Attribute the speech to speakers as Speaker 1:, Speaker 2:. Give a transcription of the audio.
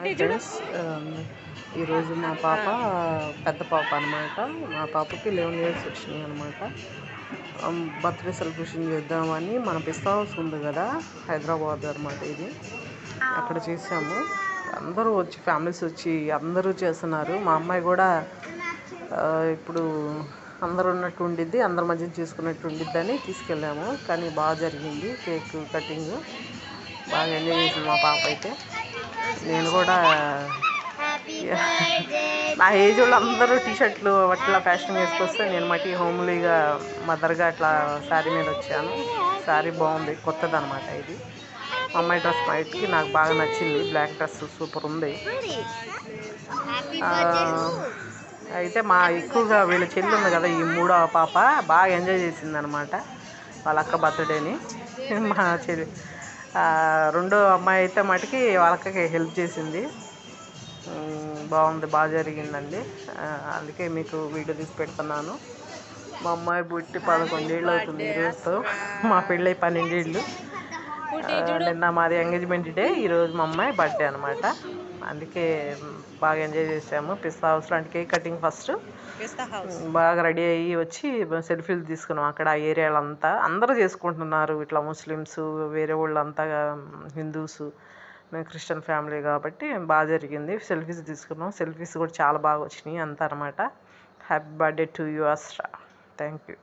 Speaker 1: Friends ఈరోజు మా పాప పెద్ద పాప అనమాట మా పాపకి లెవెన్ ఇయర్స్ వచ్చినాయి అనమాట బర్త్డే సెలబ్రేషన్ చేద్దామని మన పిస్తా హౌస్ ఉంది కదా హైదరాబాద్ అనమాట ఇది. అక్కడ చేసాము. అందరూ వచ్చి ఫ్యామిలీస్ వచ్చి అందరూ చేస్తున్నారు. మా అమ్మాయి కూడా ఇప్పుడు అందరు ఉన్నట్టు ఉండిద్ది అందరి మధ్య చేసుకున్నట్టు ఉండిద్దని తీసుకెళ్ళాము. కానీ బాగా జరిగింది కేక్ కటింగ్. బాగా ఎంజాయ్ చేసింది మా పాప అయితే. నేను కూడా నా ఏజ్ వాళ్ళు అందరూ టీ షర్ట్లు అట్లా ఫ్యాషన్ వేసుకొస్తే నేను మట్టి హోమ్లీగా మదర్గా అట్లా శారీ మీద వచ్చాను. శారీ బాగుంది కొత్తది అనమాట ఇది. మా అమ్మాయి డ్రెస్ వైట్కి నాకు బాగా నచ్చింది బ్లాక్ డ్రెస్ సూపర్ ఉంది. అయితే మా ఎక్కువగా వీళ్ళ చెల్లి ఉంది కదా ఈ మూడో పాప బాగా ఎంజాయ్ చేసింది అనమాట వాళ్ళ అక్క బర్త్డేని మా చెల్లి రెండో అమ్మాయి అయితే మటుకి వాళ్ళ అక్కకి హెల్ప్ చేసింది. బాగుంది బాగా జరిగిందండి. అందుకే మీకు వీడియో తీసి పెడుతున్నాను. మా అమ్మాయి పుట్టి పదకొండేళ్ళు అవుతుంది ఈరోజుతో మా పెళ్ళి పన్నెండేళ్ళు. నిన్న మాది ఎంగేజ్మెంట్ డే ఈరోజు మా అమ్మాయి బర్త్డే అనమాట అందుకే బాగా ఎంజాయ్ చేసాము. పిస్తా హౌస్ లాంటి కేక్ కటింగ్ ఫస్ట్. బాగా రెడీ అయ్యి వచ్చి సెల్ఫీలు తీసుకున్నాం అక్కడ ఆ ఏరియాలో అంతా అందరూ చేసుకుంటున్నారు. ఇట్లా ముస్లిమ్స్ వేరే వాళ్ళంతా హిందూస్ మేము క్రిస్టియన్ ఫ్యామిలీ కాబట్టి బాగా జరిగింది. సెల్ఫీస్ తీసుకున్నాం. సెల్ఫీస్ కూడా చాలా బాగా వచ్చినాయి అంతా అనమాట హ్యాపీ బర్త్డే టు యూ అస్ట్రా థ్యాంక్ యూ